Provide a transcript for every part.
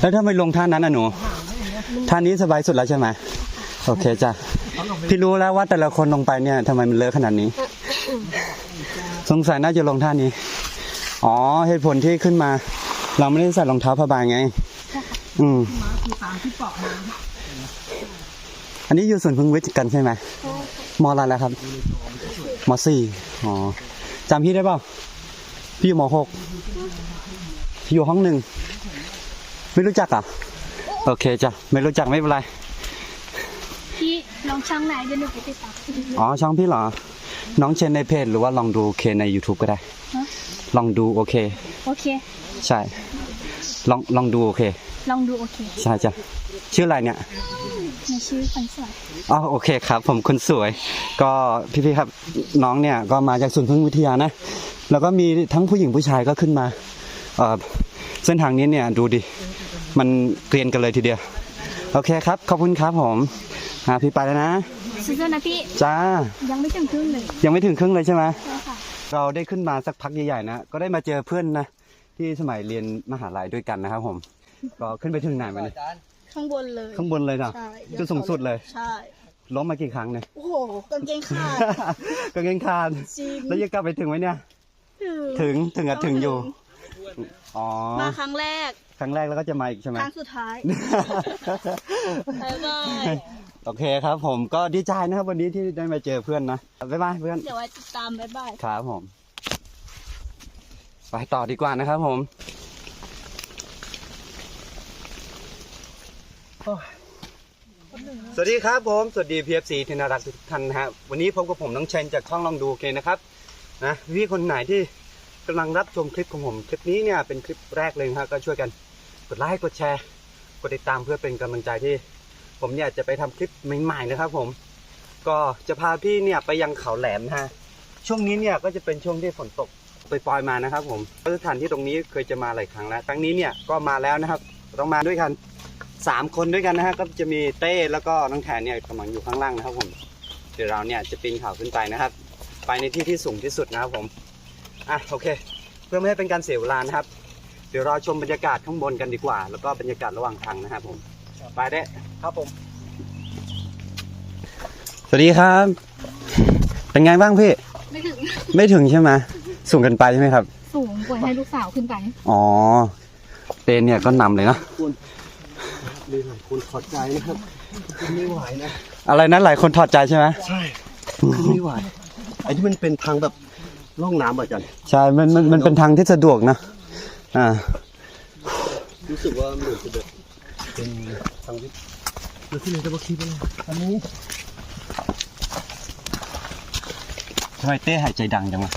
แล้วถ้าไม่ลงท่านั้นอะหนู ท่านี้สบายสุดแล้วใช่ไหมโอเคจ้ะพี่รู้แล้วว่าแต่ละคนลงไปเนี่ยทำไมมันเลอะขนาดนี้ สงสัยน่าจะลงท่านี้ อ๋อเหตุผลที่ขึ้นมา เราไม่ได้ใส่รองเท้าผ้าใบไง อืมอันนี้อยู่ส่วนพึ่งวิทย์กันใช่ไหมมออะไรแล้วครับมสี่อ๋อจำพี่ได้เปล่าพี่อยู่มหกพี่อยู่ห้องหนึ่ง ไม่รู้จักอะโอเคจ้ะไม่รู้จักไม่เป็นไรพี่ลองช่างไหนเดี๋ยวหนูไปติดตามอ๋อช่องพี่เหรอ น้องเชนในเพจหรือว่าลองดูเคใน YouTube ก็ได้ฮะลองดูโอเค โอเค ใช่ ลองลองดูโอเค ลองดูโอเค ใช่จ้ะชื่ออะไรเนี่ยในชื่อคนสวยอ๋อโอเคครับ ผมคนสวย ก็พี่ๆครับน้องเนี่ยก็มาจากศูนย์พึ่งวิทยานะ แล้วก็มีทั้งผู้หญิงผู้ชายก็ขึ้นมาเอ่อเส้นทางนี้เนี่ยดูดิ มันเกรียนกันเลยทีเดียว โอเคครับ ขอบคุณครับผมอ่าพี่ไปแล้วนะซื้อๆนะพี่ จ้า ยังไม่ถึงครึ่งเลยยังไม่ถึงครึ่งเลยใช่ไหม ใช่ค่ะ เราได้ขึ้นมาสักพักใหญ่ๆนะ ก็ได้มาเจอเพื่อนนะ ที่สมัยเรียนมหาลัยด้วยกันนะครับผม ก็ขึ้นไปถึงไหนมาเนี่ยข้างบนเลยข้างบนเลยนะ ใช่จุดสูงสุดเลย ใช่ ล้มมากี่ครั้งเนี่ย โอ้โหกางเกงขาด ก็เก่งขาดจริง แล้วยังกลับไปถึงไหมเนี่ย ถึถึงงถึงอะถึงอยู่ อ๋อ มาครั้งแรก ครั้งแรกแล้วก็จะมาอีกใช่ไหม ครั้ง สุดท้ายบายบาย โอเคครับผมก็ดีใจนะครับวันนี้ที่ได้มาเจอเพื่อนนะ บ๊ายบายเพื่อน เดี๋ยวไว้ติดตามบายบาย ครับผม ไปต่อดีกว่านะครับผมสวัสดีครับผม สวัสดี PFC ที่น่ารักทุกท่านนะฮะวันนี้พบกับผมน้องเชนจากช่องลองดูโอเคนะครับนะพี่คนไหนที่ กำลังรับชมคลิปของผม คลิปนี้เนี่ยเป็นคลิปแรกเลยนะครับก็ช่วยกันกดไลค์กดแชร์กดติดตามเพื่อเป็นกำลังใจที่ ผมเนี่ยจะไปทำคลิปใหม่ๆนะครับ ผม ก็จะพาพี่เนี่ยไปยังเขาแหลมนะฮะช่วงนี้เนี่ยก็จะเป็นช่วงที่ฝนตกไปปล่อยมานะครับ ผมสถานที่ตรงนี้เคยจะมาหลายครั้งแล้วครั้งนี้เนี่ยก็มาแล้วนะครับต้องมาด้วยกันสามคนด้วยกันนะฮะก็จะมีเต้แล้วก็น้องแทนเนี่ยกำลังอยู่ข้างล่างนะครับผมเดี๋ยวเราเนี่ยจะปีนเขาขึ้นไปนะครับ ไปในที่ที่สูงที่สุดนะครับผม อะโอเค เพื่อไม่ให้เป็นการเสียเวลานะครับ เดี๋ยวเราชมบรรยากาศข้างบนกันดีกว่า แล้วก็บรรยากาศระหว่างทางนะครับผมไปได้ครับผม สวัสดีครับ เป็นไงบ้างพี่ ไม่ถึง ไม่ถึงใช่ไหมสูงเกินไปใช่ไหมครับ สูงกว่าให้ลูกสาวขึ้นไป อ๋อเตนเนี่ยก็นำเลยนะเรียนหลายคนถอดใจนะครับขึ้นไม่ไหวนะ อะไรนะหลายคนถอดใจใช่ไหมใช่ขึ้นไม่ไหวไอ้ที่มันเป็นทางแบบ ล่องน้ำอะจันใช่มันมันมันเป็นทางที่สะดวกนะ อ่า รู้สึกว่าเหมือนจะแบบเป็นทางที่เราที่ไหนจะมาคิดว่าอันนี้ทำไมเต้หายใจดังจังวะ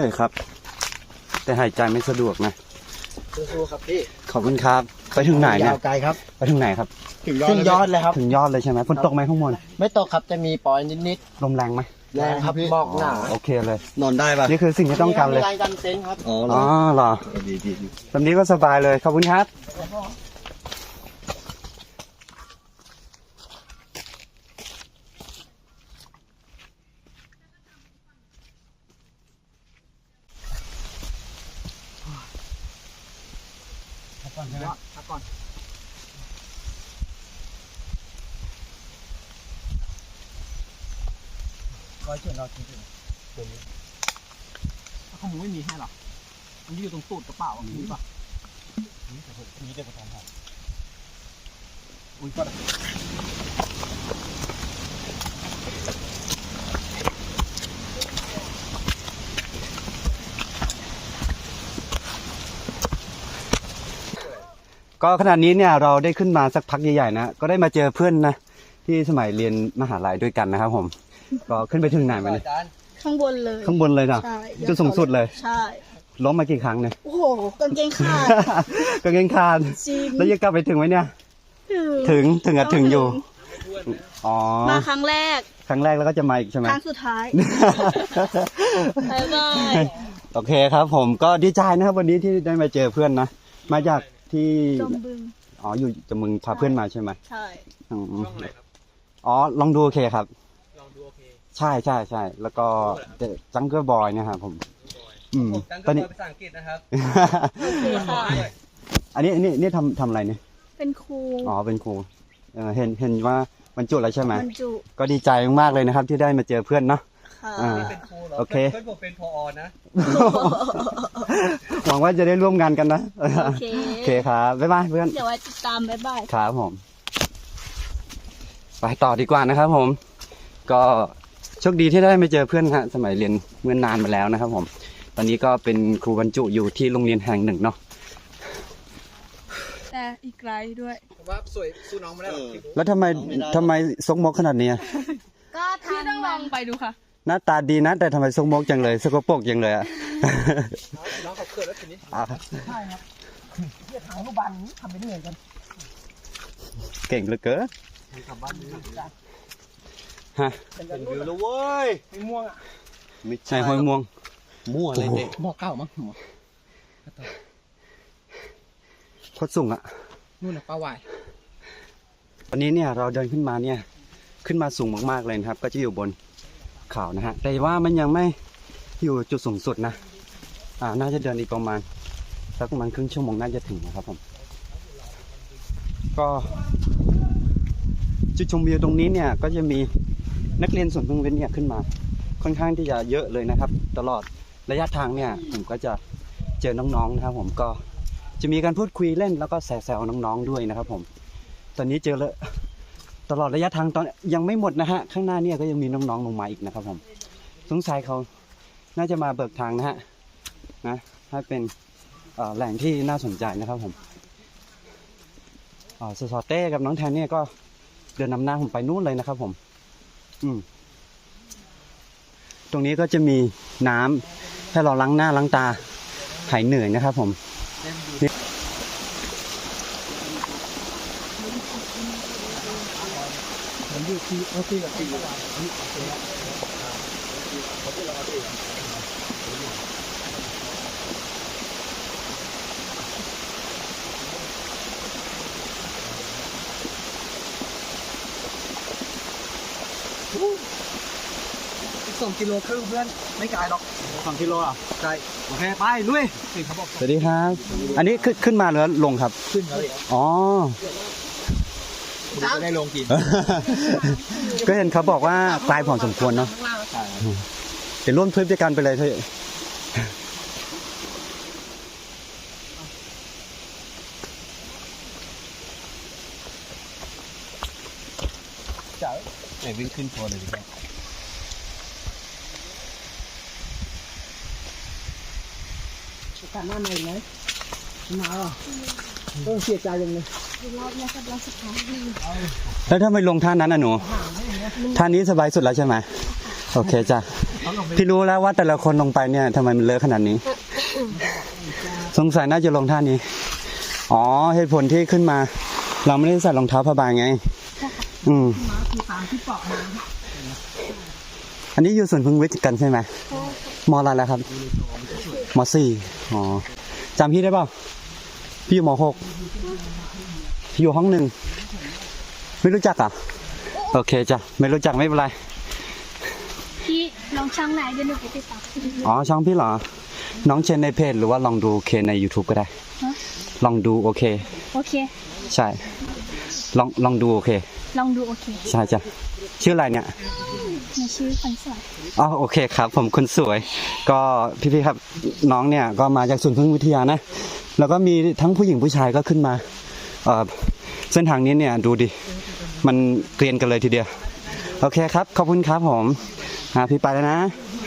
เหนื่อยครับ แต่หายใจไม่สะดวกนะสู้ๆครับพี่ขอบคุณครับ ไปถึงไหนเนี่ยยาวไกลครับ ไปถึงไหนครับ ถึงยอดเลยครับ ถึงยอดเลยใช่ไหมฝนตกไหมข้างบนไม่ตกครับจะมีปอยนิดลมแรงไหมๆแรงครับหมอกหนาโอเคเลย นอนได้ปะนี่คือสิ่งที่ต้องการเลย มีลายกันเต็นท์ครับ อ๋ออ๋อเหรอดีดีดี แบบนี้ก็สบายเลยขอบคุณครับ ข้อมูลไม่มีให้หรอ มันอยู่ตรงตูดกระเป๋าอะมีป่ะก็ขณะนี้เนี่ยเราได้ขึ้นมาสักพักใหญ่ๆนะก็ได้มาเจอเพื่อนนะที่สมัยเรียนมหาลัยด้วยกันนะครับผม ก็ขึ้นไปถึงไหนมาเนี่ยข้างบนเลยข้างบนเลยนะใช่จุดสูงสุดเลย ใช่ ล้มมากี่ครั้งเนี่ย โอ้โหกางเกงขาดก็เก่งขาด จริงแล้วยังกลับไปถึงไหมเนี่ย ถึงถึงถึงอะถึงอยู่ อ๋อ มาครั้งแรก ครั้งแรกแล้วก็จะมาอีกใช่ไหมครั้งสุดท้ายบ๊ายบายโอเคครับ ผมก็ดีใจนะครับ วันนี้ที่ได้มาเจอเพื่อนนะ มาจากที่จมบึงอ๋ออยู่จะมึงพาเพื่อนมาใช่ไหมใช่อืมช่องไหนครับอ๋อลองดูโอเคครับ ลองดูโอเค ใช่ใช่ใช่แล้วก็จังเกอร์บอยนะครับผม อืมจังตก็อนนี้ ภาษาอังกฤษนะครับโอเคค่ะอันนี้อันนี้นี่ทำทำอะไรเนี่ยเป็นครูอ๋อเป็นครูเออเห็นเห็นว่ามันจุแล้วใช่ไหมบรรจุก็ดีใจมากๆเลยนะครับ ที่ได้มาเจอเพื่อนเนาะ ค่ะอ่า เป็นครูเหรอโอเค เพื่อนผมเป็นพอนะ หวังว่าจะได้ร่วมงานกันนะโอเค โอเคครับบ๊ายบายเพื่อน เดี๋ยวไว้ติดตามบ๊ายบาย ครับผม ไปต่อดีกว่านะครับผม ก็โชคดีที่ได้มาเจอเพื่อนฮะ สมัยเรียนเมื่อนานมาแล้วนะครับผม ตอนนี้ก็เป็นครูบรรจุอยู่ที่โรงเรียนแห่งหนึ่งเนาะแต่อีกไกลด้วยผมว่าสวยสู้น้องไม่ได้หรอกแล้วทำไมทำไมซกมกขนาดนี้อะก็ทางต้องลองไปดูค่ะ หน้าตาดีนะแต่ทำไมซกมกจังเลยสกปรกจังเลยอะ น้องเขาเกิดแล้วทีนี้อะใช่ครับเรียกทางอนุบาลทำไปเรื่อยกัน เก่งเหลือเกินกลับบ้านนี้ฮะเป็นเป็นวิวิววแล้แล้ววเว้ยไม่ม่วงอะไม่ใช่ห้วยม่วง มั่วอะไรเนี่ยหม้อเก่ามั้งหม้อโคตรสูงอะนู่นน่ะป้าหวายวันนี้เนี่ยเราเดินขึ้นมาเนี่ย ขึ้นมาสูงมากๆเลยนะครับ ก็จะอยู่บนเขานะฮะ แต่ว่ามันยังไม่อยู่จุดสูงสุดนะ อ่า น่าจะเดินอีกประมาณสักประมาณครึ่งชั่วโมงน่าจะถึงนะครับผม ก็ จุดชมวิวตรงนี้เนี่ย ก็จะมีนักเรียนส่วนพึ่งเว้นเนี่ยขึ้นมา ค่อนข้างที่จะเยอะเลยนะครับ ตลอด ระยะทางเนี่ยผมก็จะเจอน้องๆนะครับ ผมก็จะมีการพูดคุยเล่นแล้วก็แซวๆน้องๆด้วยนะครับ ผม ตอนนี้เจอเลยตลอดระยะทางตอนยังไม่หมดนะฮะข้างหน้าเนี่ยก็ยังมีน้องๆลงมาอีกนะครับ ผม สงสัยเขาน่าจะมาเบิกทางนะฮะนะให้เป็นเอ่อแหล่งที่น่าสนใจนะครับ ผมอ่าสสเต้กับน้องแทนเนี่ยก็เดินนำหน้าผมไปนู่นเลยนะครับ ผม อืมตรงนี้ก็จะมีน้ำ ถ้าเราล้างหน้าล้างตาหายเหนื่อยนะครับผม มันอยู่ที่โอเคกับที่ สองกิโลครึ่งเพื่อนไม่ไกลหรอกสองกิโลอะใช่โอเคไปลุยเห็นเขาบอกสวัสดีครับ อันนี้ขึ้นขึ้นมาหรือลงครับ ขึ้นแล้วอ๋อจะได้ลงกิน ก็เห็นเขาบอกว่าไกลพอสมควรเนาะเดี๋ยวร่วมทริปด้วยกันไปเลยเถอะไหนวิ่งขึ้นโชว์เลยดีกว่า การหน้าใหม่ไหมมาอะเออเสียใจยังเลยรอบนี้กับรอบสุดท้ายแล้วถ้าไม่ลงท่านั้นอะหนูท่านี้สบายสุดแล้วใช่ไหมโอเคจ้ะพี่รู้แล้วว่าแต่ละคนลงไปเนี่ยทำไมมันเลอะขนาดนี้ สงสัยน่าจะลงท่านี้ อ๋อเหตุผลที่ขึ้นมา เราไม่ได้ใส่รองเท้าผ้าใบไง อืมมาคือตามที่ปอกมาอันนี้อยู่ส่วนย์พึ่งวิทย์กันใช่ไหมมอะไรแล้วครับ มสี่อ๋อจำพี่ได้เปล่าพี่อยู่มหกพี่อยู่ห้องหนึ่ง ไม่รู้จักอะ โอเคจ้ะ ไม่รู้จักไม่เป็นไร พี่ลองช่างไหนเดี๋ยวหนูไปติดตามอ๋อ ช่องพี่เหรอ น้องเชนในเพจหรือว่าลองดูโอเคใน YouTube ก็ได้ฮะลองดูโอเค โอเค ใช่ ลองลองดูโอเค ลองดูโอเค ใช่จ้ะ ชื่ออะไรเนี่ยในชื่อคนสวย อ๋อโอเคครับ ผมคนสวย ก็พี่ๆครับน้องเนี่ยก็มาจากศูนย์พึ่งวิทยานะ แล้วก็มีทั้งผู้หญิงผู้ชายก็ขึ้นมาเอ่อเส้นทางนี้เนี่ยดูดิ มันเกรียนกันเลยทีเดียว โอเคครับ ขอบคุณครับผมอ่าพี่ไปแล้วนะ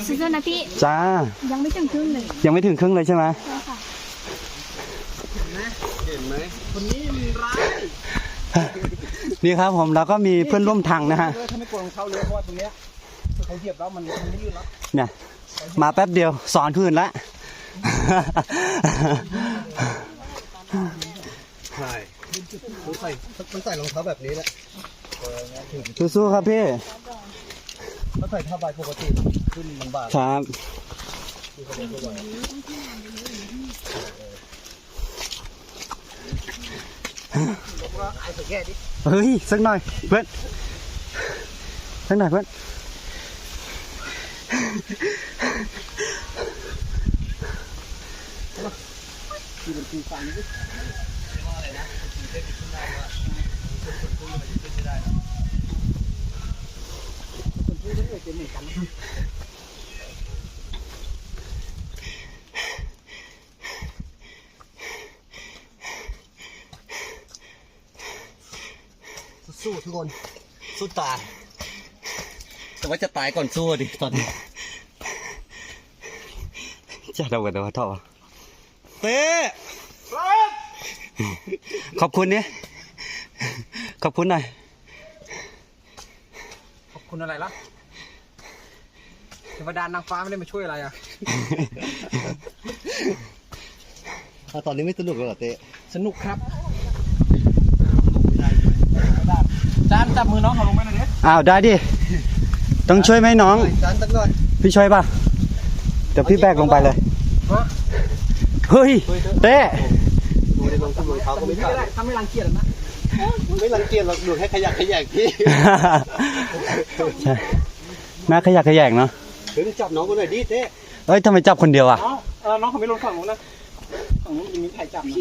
สู้ๆนะพี่ จ้า ยังไม่ถึงครึ่งเลย ยังไม่ถึงครึ่งเลยใช่ไหมใช่ค่ะเห็นไหมคนนี้มันร้าย นี่ครับผมแล้วก็มีเพื่อนร่วมทางนะฮะเลยถ้าไม่กดรองเท้าเลยเพราะว่าตรงเนี้ยเขาเหยียบแล้วมันมันไม่ลื่นแล้วเนี่ยมาแป๊บเดียวสอนพื้นละใช่ต้องใส่ต้องใส่รองเท้าแบบนี้แหละสู้ๆครับพี่ถ้าใส่ผ้าใบปกติขึ้นลำบากครับ เฮ้ยสักหน่อยเพื่อนสักหน่อยเพื่อน สู้ทุกคนสู้ตายแต่ว่าจะตายก่อนสู้ดิตอนนี้จะเรากันเดี๋ยวท่อเต้ขอบคุณเนี่ยขอบคุณหน่อยขอบคุณอะไรล่ะเทวดานางฟ้าไม่ได้มาช่วยอะไรอะอะตอนนี้ไม่สนุกแล้วเหรอเต้สนุกครับ จานจับมือน้องเขาลงไปหน่อยดิอ้าวได้ดิ ต้องช่วยไหมน้องจานสักหน่อยพี่ช่วยป่ะ เดี๋ยวพี่แบกลงไปเลย ฮะเฮ้ย เต้ดูในรองเท้ารองเท้าก็ไม่ไม่ขาดได้ถ้าไม่รังเกียจนะไม่รังเกียจหรอกดูแค่ขยักขยงพี่ใช่น่าขยักขยงเนาะเฮ้ยมึงจับน้องกูหน่อยดิเต้เอ้ยทำไมจับคนเดียวอะ น้องเออน้องเขาไม่ลงฝั่งนู้นนะฝั่งนู้นมีใครจับนะ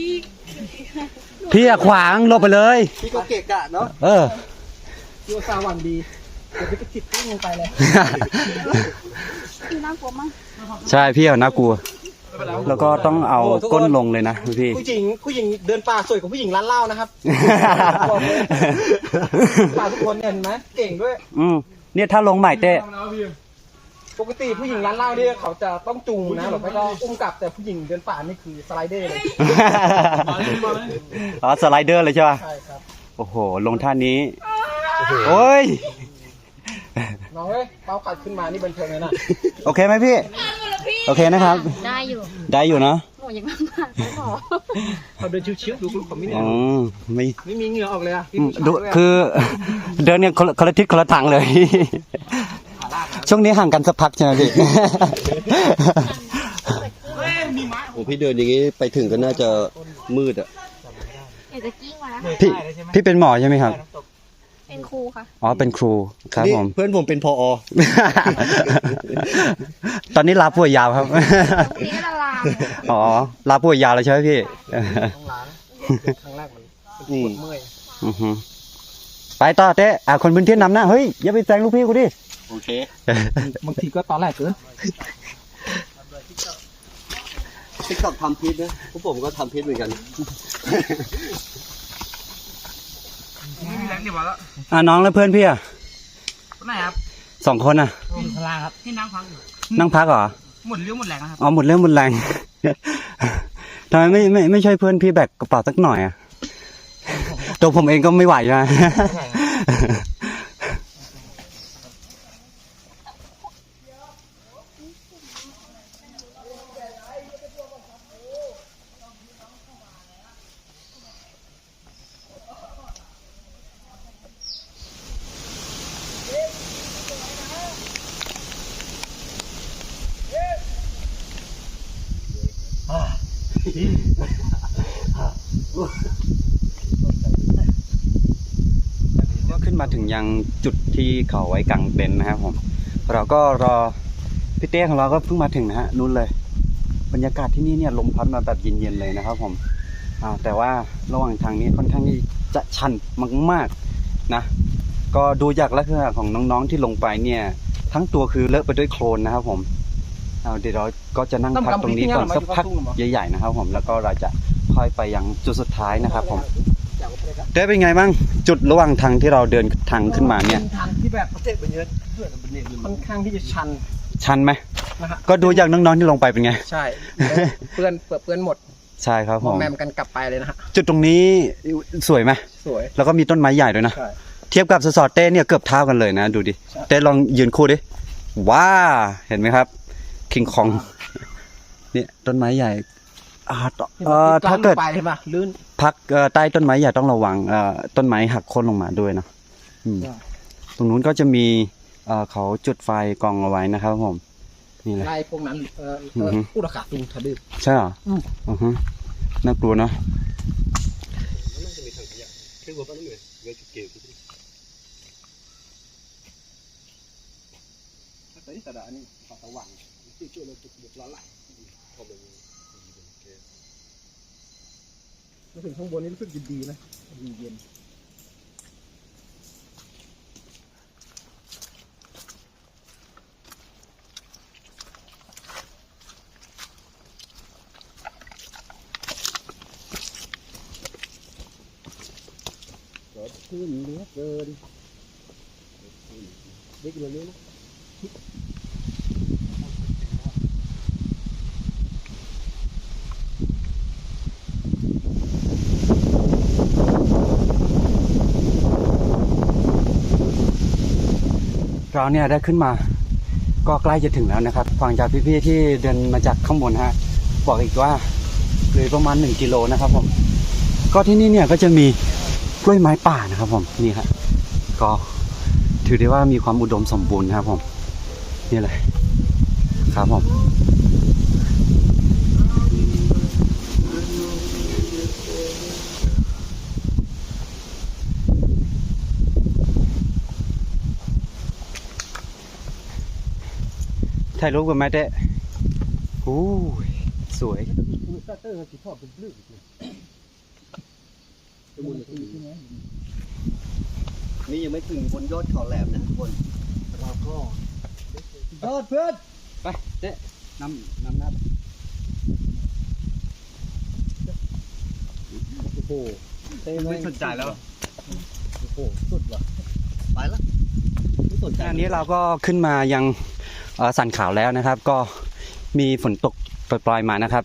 พี่อะขวางหลบไปเลย พี่ก็เกะกะเนาะ เออ ยูซาหวันดีเดี๋ยวไปกระติดลงไปเลยคือน่ากลัวมากใช่พี่เอาน่ากลัว แล้วก็ต้องเอาก้นลงเลยนะพี่ผู้หญิงผู้หญิงเดินป่าสวยกว่าผู้หญิงร้านเหล้านะครับป่าทุกคนเนี่ยเห็นไหมเก่งด้วย อืมเนี่ยถ้าลงใหม่เต้ปกติผู้หญิงร้านเหล้าเนี่ยเขาจะต้องจูงนะหรือไม่ก็อุ้มกลับแต่ผู้หญิงเดินป่านี่คือสไลเดอร์เลยอ๋อสไลเดอร์เลยใช่ป่ะใช่ครับโอ้โห ลงท่านี้ โอ้ย น้องเอ้ยเป้ากัดขึ้นมานี่บันเทิงเลยนะโอเคไหมพี่ โอเคนะครับ ได้อยู่ได้อยู่เนาะโอ้ยังลำบากไม่พอเขาเดินชิวๆดูคุณผมไม่เหนื่อ๋ออยไม่ไม่มีเหงื่อออกเลยอะอืมดูคือ เดินเนี่ยคนละคนละทิศคนละทางเลยช่วงนี้ห่างกันสักพักใช่ไหมพี่ โอ้พี่เดินอย่างงี้ไปถึงก็น่าจะมืดอะอยากจะกิ้งมาพี่พี่เป็นหมอใช่ไหมครับ เป็นครูค่ะ อ๋อ เป็นครูครับนี่ผม เพื่อนผมเป็นพอตอนนี้ลาป่วยยาวครับ ตรงนี้ละลามอ๋อ ลาป่วยยาวแล้วใช่ไหมพี่ต้องล้างครั้งแรกมันปวดเมื่อย อือฮึไปต่อเต้อะคนพื้นที่นำหน้า เฮ้ย อย่าไปแซงลูกพี่กูดิ โอเค บางทีก็ตอนแรกเกินติ๊กต็อกทำพิษนะพวกผมก็ทำพิษเหมือนกันนี่มีแรง เดี๋ยวมาแล้วอะน้องแล้วเพื่อนพี่อะไหนครับสองคนอะพลาครับที่นั่งพักอยู่นั่งพักเหรอ หมดเรื่องหมดแรงนะครับอ๋อหมดเรื่องหมดแรง ทำไมไม่ไม่ไม่ช่วยเพื่อนพี่แบกกระเป๋าสักหน่อยอะ ตัวผมเองก็ไม่ไหวใช่ไหมก็ ยังจุดที่เขาไว้กางเต็นท์นะครับผมเราก็รอพี่เต้ของเราก็เพิ่งมาถึงนะฮะนู่นเลย บรรยากาศที่นี่เนี่ยลมพัดมาแบบเย็นๆเลยนะครับผมแต่ว่าระหว่างทางนี้ค่อนข้างที่จะชันมากๆนะ ก็ดูจากลักษณะของน้องๆที่ลงไปเนี่ย ทั้งตัวคือเลอะไปด้วยโคลนนะครับผมเเดี๋ยวเราก็จะนั่งพักตรงนี้ก่อนสักพักใหญ่ๆนะครับผมแล้วก็เราจะค่อยไปยังจุดสุดท้ายนะครับผม ได้เป็นไงบ้างจุดระหว่างทางที่เราเดินทางขึ้นมาเนี่ยป็ทางที่แบบเจ็บไปเยอะเพื่อนมันเนี่ยค่อนข้างที่จะชันชันไหมนะฮะก็ดูจากน้องๆที่ลงไปเป็นไง ใช่เปื้อนเปื้อนเปื้อนหมดใช่ครับมผอมมแมมกันกลับไปเลยนะฮะจุดตรงนี้สวยไหมสวย แล้วก็มีต้นไม้ใหญ่ด้วยนะใช่เทียบกับสสอดเต้เนี่ยเกือบเท่ากันเลยนะดูดิใช่เต้ลองยืนคู่ดิว้าเห็นไหมครับคิงคองเนี่ยต้นไม้ใหญ่ อ่าต่อเอ่อถ้าเกิด ไปใช่ปะลื่น พักเอ่อใต้ต้นไม้ใหญ่ต้องระวังเอ่อต้นไม้หักโค่นลงมาด้วยนะอืมใช่ ตรงนู้นก็จะมีเอ่อเขาจุดไฟกองเอาไว้นะครับผม นี่แหละไล่พวกนั้นเอ่ออืเอ่ออฮึอุดขาตูทะเลใช่เหรออืม อือฮึน่ากลัวเนอะน่าจะมีถังขยะแค่หัวป้าต้องเหนื่อยเวจุเกลแต่นี่แต่ละอันนี้ฝั่งสว่างที่ช่วยเราจุดบุกร้อนไหล พอเป็น มาถึงข้างบนนี้รู้สึกดีๆนะดีเย็นรถขึ้นเหลือเกินเด็กแบบนี้นะ เราเนี่ยได้ขึ้นมา ก็ใกล้จะถึงแล้วนะครับฟังจากพี่ๆที่เดินมาจากข้างบนฮะบอกอีกว่าเลยประมาณหนึ่งกิโลนะครับผม ก็ที่นี่เนี่ยก็จะมีกล้วยไม้ป่านะครับผมนี่ครับก็ถือได้ว่ามีความอุดมสมบูรณ์นะครับผมนี่เลยครับผม ถ่ายรูปกันไหมเต้โอ้ยสวยๆคุณสตาร์เตอร์ที่ชอบเป็นเรื่องนี่ยังไม่ถึงบนยอดเขาแหลมนะทุกคนเราก็ยอดเพื่อนไปเต้นำนำหน้าโอ้โหเต้ไม่สนใจแล้วโอ้โหสุดว่ะไปละไม่สนใจอันนี้เราก็ขึ้นมายังเอ่อ สันขาวแล้วนะครับ ก็มีฝนตกปล่อยๆมานะครับ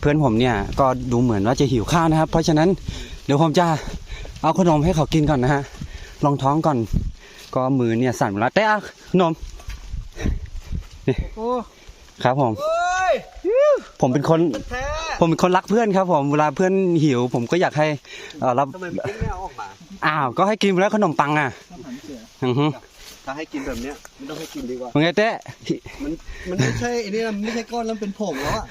เพื่อนผมเนี่ยก็ดูเหมือนว่าจะหิวข้าวนะครับ เพราะฉะนั้นเดี๋ยวผมจะเอาขนมให้เขากินก่อนนะฮะลองท้องก่อน ก็มือเนี่ยสั่นหมดแล้วเต้เอาขนมโอ้ครับผมเฮ้ยผมเป็นคนแท้ผมเป็นคนรักเพื่อนครับ ผมเวลาเพื่อนหิว ผมก็อยากให้เอ่อรับทำไมมันไม่เอาออกมาอ้าวก็ให้กินไปแล้วขนมปังอะน้ำหันเสืออือฮึ ถ้าให้กินแบบเนี้ยไม่ต้องให้กินดีกว่าเป็นไงเต้มันมันไม่ใช่ไอ้นี่นะไม่ใช่ก้อนแล้วมันเป็นผงแล้วอะ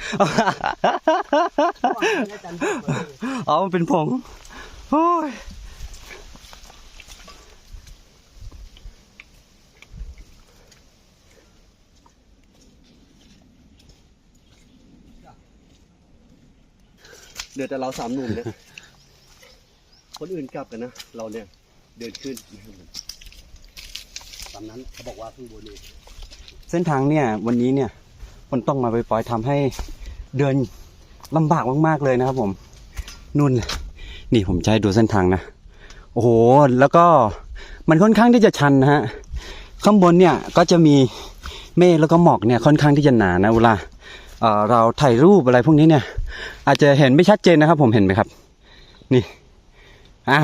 อ๋อมันเป็นผงโอ้ยเดี๋ยวแต่เราสามหนุ่มเนี่ยคนอื่นกลับกันนะ เราเนี่ยเดินขึ้น ตามนั้นเขาบอกว่าข้างบนนี่เส้นทางเนี่ยวันนี้เนี่ยฝนต้องมาปล่อยๆทำให้เดินลำบากมากๆเลยนะครับผมนุ่น นี่ผมจะให้ดูเส้นทางนะ โอ้โห แล้วก็มันค่อนข้างที่จะชันนะฮะ ข้างบนเนี่ยก็จะมีเมฆแล้วก็หมอกเนี่ยค่อนข้างที่จะหนานะเวลาเเราถ่ายรูปอะไรพวกนี้เนี่ย อาจจะเห็นไม่ชัดเจนนะครับ ผมเห็นไหมครับ นี่ อะ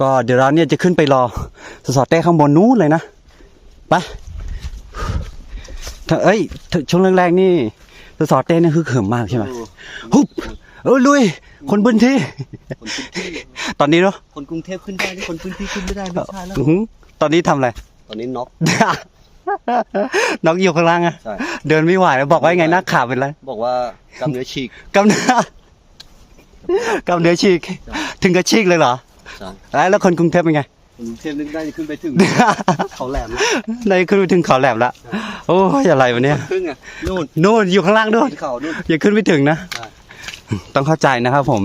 ก็เดี๋ยวเราเนี่ยจะขึ้นไปรอสสอดเต้ข้างบนนู้นเลยนะไปถ้าเอ้ยถ้าช่วงแรกๆนี่สสอดเต้นี่คือเขิมมากใช่ไหมฮุบเออลุย คนพื้นที่คนพื้นที่ตอนนี้เนาะคนกรุงเทพขึ้นได้นี่คนพื้นที่ขึ้นไม่ได้ไม่ใช่แล้วอื้อหือตอนนี้ทำอะไร ตอนนี้น็อกน้องอยู่ข้างล่างอะใช่เดินไม่ไหวแล้วบอกว่าไงหน้าขาเป็นไร บอกว่ากล้ามเนื้อฉีกกำเนื้อกำเนื้อฉีก ถึงกับฉีกเลยเหรอใช่ แล้วแล้วคนกรุงเทพเป็นไงคนกรุงเทพนึกได้ขึ้นไปถึงเขาแหลมแล้วในขึ้นไปถึงเขาแหลมแล้วโอ้ยอะไรวะเนี่ยครึ่งอะนู่นนู่นอยู่ข้างล่างนู่นขึ้นเขานู่นอย่าขึ้นไม่ถึงนะใช่ต้องเข้าใจนะครับผม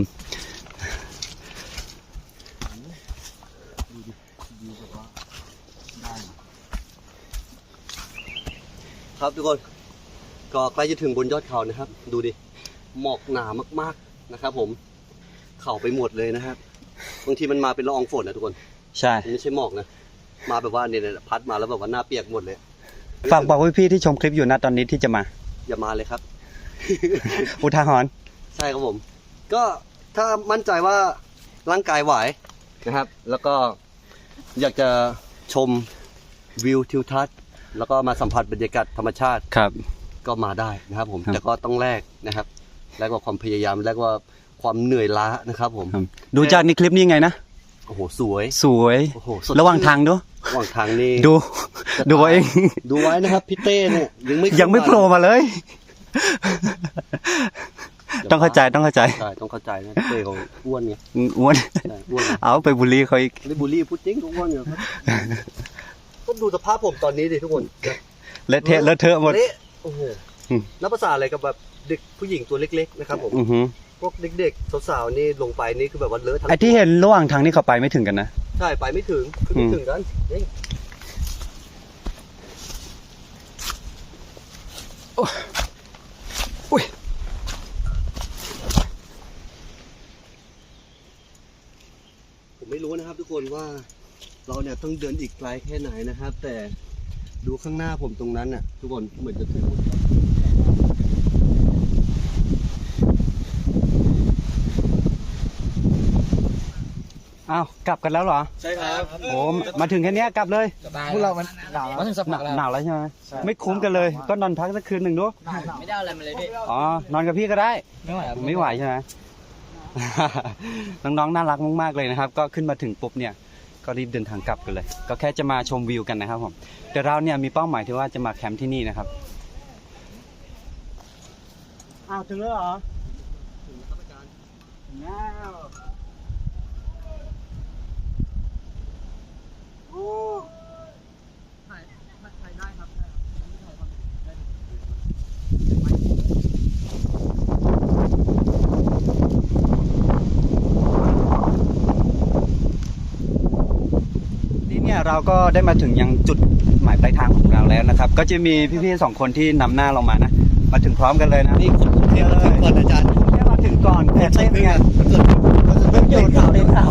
ครับทุกคนก็ใกล้จะถึงบนยอดเขานะครับ ดูดิหมอกหนามากๆนะครับ ผม เข่าไปหมดเลยนะครับ บางทีมันมาเป็นละอองฝนนะทุกคนใช่มันไม่ใช่หมอกนะ มาแบบว่าเนี่ยๆพัดมาแล้วแบบว่าหน้าเปียกหมดเลย ฝากบอกพี่ๆที่ชมคลิปอยู่นะตอนนี้ที่จะมา อย่ามาเลยครับ อุทาหรณ์ใช่ครับผม ก็ถ้ามั่นใจว่าร่างกายไหวนะครับ แล้วก็อยากจะชมวิวทิวทัศน์แล้วก็มาสัมผัสบรรยากาศธรรมชาติครับ ก็มาได้นะครับผมครับแต่ก็ต้องแลกนะครับแลกว่าความพยายามแลกว่า ความเหนื่อยล้านะครับผม ครับดูจากในคลิปนี้ไงนะ โอ้โห สวย สวย โอ้โหสดระหว่างทางดูระหว่างทางนี่ดู ดูเอาเองดูไว้นะครับพี่เต้เนี่ยยังไม่ยังไม่โผล่มาเลย ต้องเข้าใจต้องเข้าใจใช่ต้องเข้าใจนะพี่เต้เขาอ้วนไงอ้วนใช่อ้วนไง เอาไปบูลลี่เขาอีก ไม่ได้บูลลี่พูดจริงทุกคนอยู่ครับ ก็ดูสภาพผมตอนนี้ดิทุกคนเลอะเทะเลอะเทอะหมด เละโอ้โหอืมนับภาษาอะไรกับแบบเด็กผู้หญิงตัวเล็ก ๆ นะครับผม อือหือพ วกเด็กๆสาวๆนี่ลงไปนี่คือแบบว่าเลอะทั้งไอ้ที่เห็นระหว่างทางนี่เขาไปไม่ถึงกันนะ ใช่ไปไม่ถึงคือไม่อืมถึงกันเฮ้ยอุ้ยผมไม่รู้นะครับทุกคนว่าเราเนี่ยต้องเดินอีกไกลแค่ไหนนะครับ แต่ดูข้างหน้าผมตรงนั้นน่ะ ทุกคนเหมือนจะถึง อ้าวกลับกันแล้วเหรอใช่ครับโอ้มาถึงแค่เนี้ยกลับเลยพวกเรามันหนาวมาถึงสัปหดานาห์แล้วหนาวแล้วใช่ไหมไม่คุ้มกันเลย ก็นอนพักสักคืนหนึ่งดูไม่ได้อะไรมาเลยพี่อ๋อนอนกับพี่ก็ได้ไม่ไหวครับไม่ไหวใช่ไหมน้องๆน่ารักมากๆเลยนะครับ ก็ขึ้นมาถึงปุ๊บเนี่ยก็รีบเดินทางกลับกันเลย ก็แค่จะมาชมวิวกันนะครับผมแต่เราเนี่ยมีเป้าหมายที่ว่าจะมาแคมป์ที่นี่นะครับอ้าวถึงแล้วเหรอถึงแล้วโอ้ นี่เนี่ยเราก็ได้มาถึงยังจุดหมายปลายทางของเราแล้วนะครับ ก็จะมีพี่ๆสองคนที่นำหน้าเรามานะ มาถึงพร้อมกันเลยนะนี่คนกรุงเทพมาถึงก่อนอาจารย์แค่มาถึงก่อนแต่เต้นไงมันเกิดมันเกิดเพิ่งอยู่เต้นเรา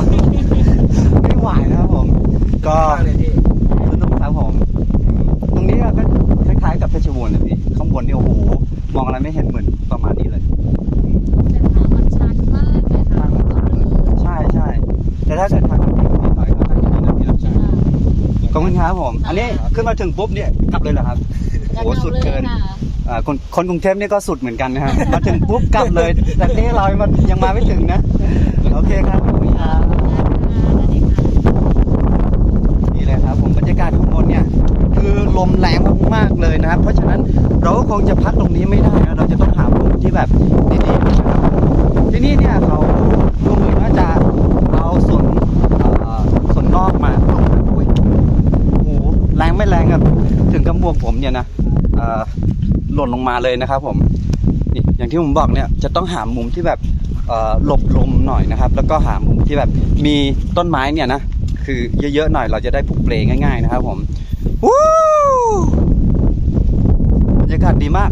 ไม่ไหวนะครับผม ก็เลยพี่สนุกครับผมตรงนี้ก็คล้ายๆกับเพชรบูรณ์เลยพี่ข้างบนนี่โอ้โหมองอะไรไม่เห็นเหมือนประมาณนี้เลยแต่ทางมันชันมากเลยค่ะต้องลื่นใช่ใช่แต่ถ้าเกิดทางนี้นิดหน่อยก็น่าจะดีนะพี่นะขอบคุณครับผม อันนี้ขึ้นมาถึงปุ๊บเนี่ยกลับเลยเหรอครับโอ้โหสุดเกินค่ะอ่าคนคนกรุงเทพนี่ก็สุดเหมือนกันนะฮะมาถึงปุ๊บกลับเลย แต่ที่เรามันยังมาไม่ถึงนะ โอเคครับขอบคุณครับนี่เลยครับผมบรรยากาศข้างบนเนี่ย คือ ลมแรงมากๆเลยนะครับ เพราะฉะนั้นเราก็คงจะพักตรงนี้ไม่ได้นะเราจะต้องหามุมที่แบบดีๆนะครับที่นี่เนี่ยเขาดูเหมือนว่าจะเอาสวนสวนนอกมาปลูกนะอุ้ยโอ้โหแรงไม่แรงอะถึงกับวกผมเนี่ยนะหล่นลงมาเลยนะครับ ผมนี่อย่างที่ผมบอกเนี่ยจะต้องหามุมที่แบบหลบลมหน่อยนะครับ แล้วก็หามุมที่แบบมีต้นไม้เนี่ยนะคือเยอะๆหน่อยเราจะได้ผูกเปลง่าย ๆ นะครับผมวู้ บรรยากาศดีมาก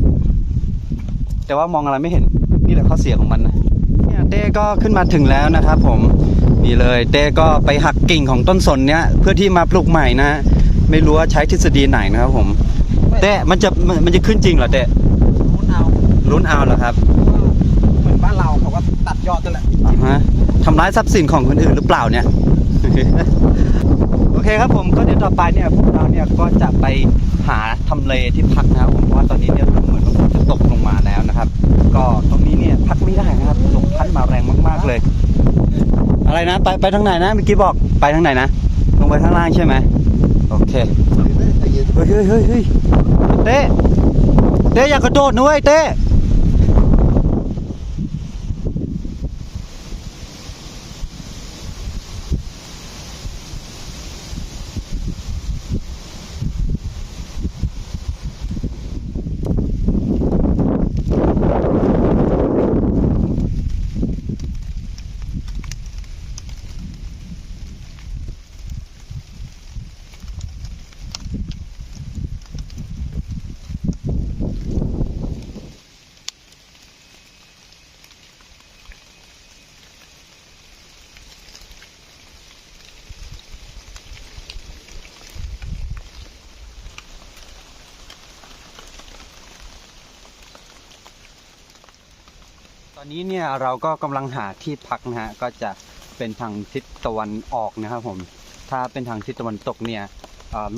แต่ว่ามองอะไรไม่เห็น นี่แหละข้อเสียของมันนะเนี่ยเต้ก็ขึ้นมาถึงแล้วนะครับผมนี่เลยเต้ก็ไปหักกิ่งของต้นสนเนี่ยเพื่อที่มาปลูกใหม่นะ ไม่รู้ว่าใช้ทฤษฎีไหนนะครับผมเต้มันจะมันมันจะขึ้นจริงเหรอเต้ลุ้นเอาลุ้นเอาเหรอครับเหมือนบ้านเราเขาก็ตัดยอดนั่นแหละอ่าฮะทำร้ายทรัพย์สินของคนอื่นหรือเปล่าเนี่ยโอเคครับผมก็เดี๋ยวต่อไปเนี่ยพวกเราเนี่ยก็จะไปหาทำเลที่พักนะครับผมเพราะว่าตอนนี้เนี่ยดูเหมือนว่าฝนจะตกลงมาแล้วนะครับ ก็ตรงนี้เนี่ยพักไม่ได้นะครับลมพัดมาแรงมากๆเลย อะไรนะไปไปทางไหนนะเมื่อกี้บอกไปทางไหนนะลงไปข้างล่างใช่ไหมโอเคเฮ้ยเฮ้ยเฮ้ยเฮ้ยเต้เต้อย่ากระโดดนะเว้ยเต้ อนนี้เนี่ยเราก็กำลังหาที่พักนะฮะก็จะเป็นทางทิศตะวันออกนะครับผม ถ้าเป็นทางทิศตะวันตกเนี่ย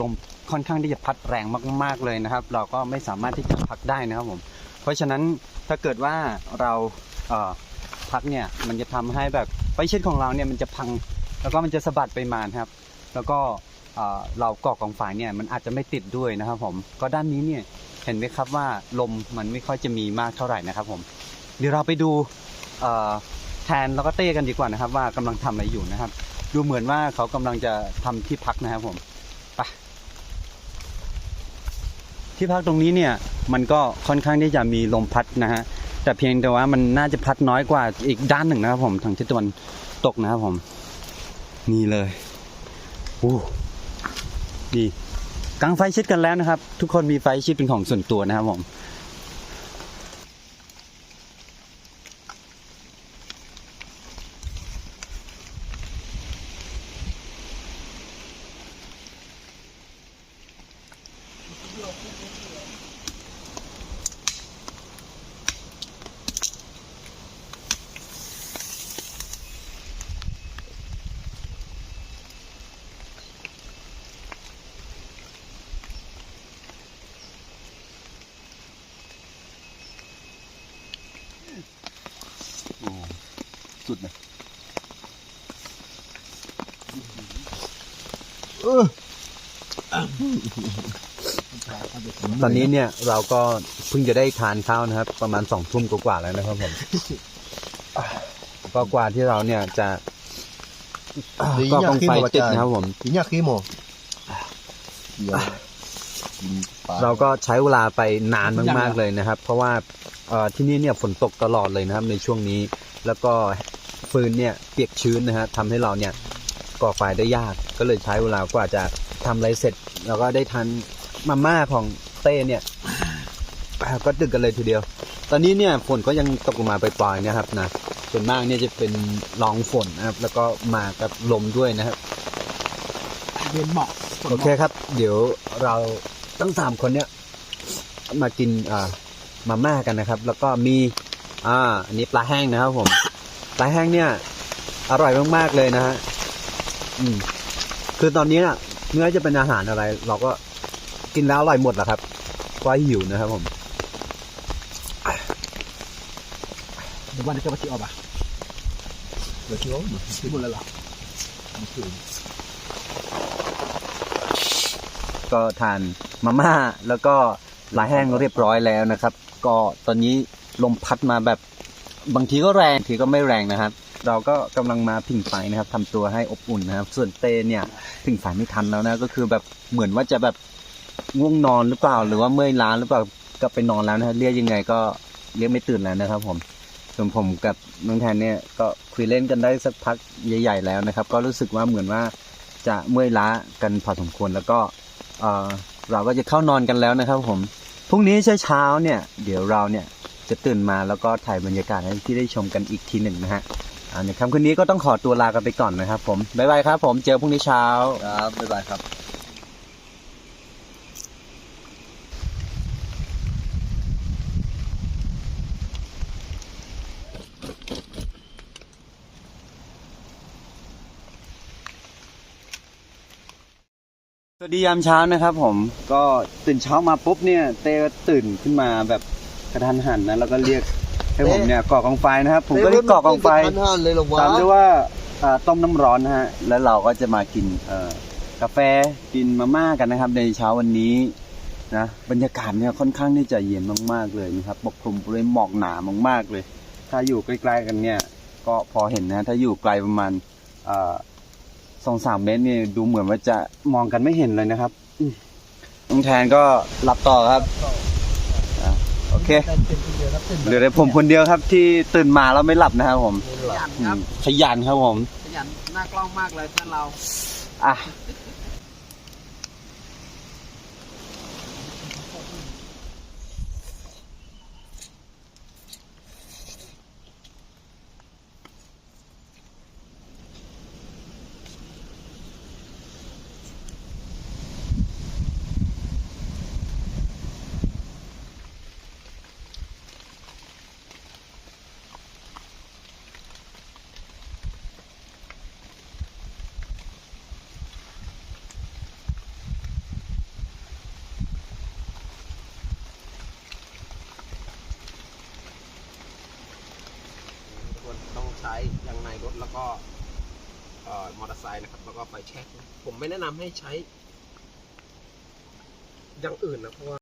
ลมค่อนข้างที่จะพัดแรงมากๆเลยนะครับ เราก็ไม่สามารถที่จะพักได้นะครับผม เพราะฉะนั้นถ้าเกิดว่าเราพักเนี่ยมันจะทำให้แบบไฟชิดของเราเนี่ยมันจะพังแล้วก็มันจะสะบัดไปมานครับ แล้วก็เอ่อเราก่อกองไฟเนี่ยมันอาจจะไม่ติดด้วยนะครับผมก็ด้านนี้เนี่ยเห็นไหมครับว่าลมมันไม่ค่อยจะมีมากเท่าไหร่นะครับผม เดี๋ยวเราไปดูแทนแล้วก็เต้กันดีกว่านะครับ ว่ากำลังทำอะไรอยู่นะครับ ดูเหมือนว่าเขากำลังจะทำที่พักนะครับผมไปที่พักตรงนี้เนี่ยมันก็ค่อนข้างที่จะมีลมพัดนะฮะแต่เพียงแต่ว่ามันน่าจะพัดน้อยกว่าอีกด้านหนึ่งนะครับ ผมทางทิศตะวันตกนะครับผมนี่เลยโอ้ดีกางไฟชิดกันแล้วนะครับ ทุกคนมีไฟชิดเป็นของส่วนตัวนะครับผม ตอนนี้เนี่ยเราก็เพิ่งจะได้ทานข้าวนะครับ ประมาณสองทุ่มกว่าๆแล้วนะครับผมก็กว่าที่เราเนี่ยจะก็กองไฟติดนะครับผมอีกอย่างขี้โมเดี๋ยวกินปลาเราก็ใช้เวลาไปนานมาก ๆเลยนะครับ เพราะว่าเอ่อที่นี่เนี่ยฝนตกตลอดเลยนะครับ ในช่วงนี้ แล้วก็ฟืนเนี่ยเปียกชื้นนะฮะทำให้เราเนี่ยก่อไฟได้ยาก ก็เลยใช้เวลากว่าจะทำอะไรเสร็จ แล้วก็ได้ทาน มาม่าของเต้เนี่ยก็ดึกกันเลยทีเดียว ตอนนี้เนี่ยฝนก็ยังตกลงมาปล่อยๆนะครับนะส่วนมากเนี่ยจะเป็นรองฝนนะครับ แล้วก็มากับลมด้วยนะครับเรียนเหมาะฝนโอหเคมาะครับ เดี๋ยวเราทั้งสามคนเนี่ยมากินอ่ามาม่ากันนะครับ แล้วก็มี อ่า อันนี้ปลาแห้งนะครับ ผม ปลาแห้งเนี่ย อร่อยมากๆเลยนะฮะอืม คือตอนนี้น่ะเมื่อจะเป็นอาหารอะไร เราก็ กินแล้วอร่อยหมดแหละครับเพราะหิวนะครับผมเดี๋ยววันนี้จะมาชิออกอะเดี๋ยวที่ว่าที่หมดแล้วเหรอก็ทานมาม่าแล้วก็ปลาแห้งเรียบร้อยแล้วนะครับ ก็ตอนนี้ลมพัดมาแบบบางทีก็แรงบางทีก็ไม่แรงนะครับ เราก็กำลังมาผิงไฟนะครับทำตัวให้อบอุ่นนะครับ ส่วนเต้เนี่ยผิงไฟไม่ทันแล้วนะก็คือแบบเหมือนว่าจะแบบ ง่วงนอนหรือเปล่า หรือว่าเมื่อยล้าหรือเปล่าก็ไปนอนแล้วนะฮะเรียกยังไงก็เรียกไม่ตื่นแล้วนะครับ ผมส่วนผมกับน้องแทนเนี่ยก็คุยเล่นกันได้สักพักใหญ่ๆแล้วนะครับ ก็รู้สึกว่าเหมือนว่าจะเมื่อยล้ากันพอสมควรแล้วก็เออเราก็จะเข้านอนกันแล้วนะครับ ผมพรุ่งนี้เช้าๆเนี่ย เดี๋ยวเราเนี่ยจะตื่นมาแล้วก็ถ่ายบรรยากาศให้ที่ได้ชมกันอีกทีหนึ่งนะฮะในค่ำคืนนี้ก็ต้องขอตัวลากันไปก่อนนะครับ ผมบ๊ายบายครับ ผมเจอพรุ่งนี้เช้าครับบ๊ายบายครับ ดียามเช้านะครับผมก็ตื่นเช้ามาปุ๊บเนี่ยเต้ก็ตื่นขึ้นมาแบบกระทันหันนะแล้วก็เรียกให้ผมเนี่ยก่อกองไฟนะครับ ผมก็ได้ก่อกองไฟทันหันเลยเหรอวะตามด้วยว่าอ่าต้มน้ำร้อนนะฮะแล้วเราก็จะมากินเอ่อกาแฟกินมาม่ากันนะครับ ในเช้าวันนี้นะบรรยากาศเนี่ยค่อนข้างที่จะเย็นมากๆเลยนะครับปกคลุมไปด้วยหมอกหนามากๆเลย ถ้าอยู่ใกล้ๆกันเนี่ย ก็พอเห็นนะ ถ้าอยู่ไกลประมาณ สองสามเมตรเนี่ยดูเหมือนว่าจะมองกันไม่เห็นเลยนะครับอืมน้องแทนก็หลับต่อครับอะโอเคแต่เป็นคนเดียวแล้วตื่นเหลือแต่ผมคนเดียวครับ ที่ตื่นมาแล้วไม่หลับนะครับผมขยันอืครัมบขยันครับผม ขยันหน้ากล้องมากเลยเพื่อนเรา อะ ต้องใช้อย่างในรถแล้วก็ เอ่อมอเตอร์ไซค์นะครับ แล้วก็ไฟแช็ก ผมไม่แนะนำให้ใช้อย่างอื่นนะเพราะว่า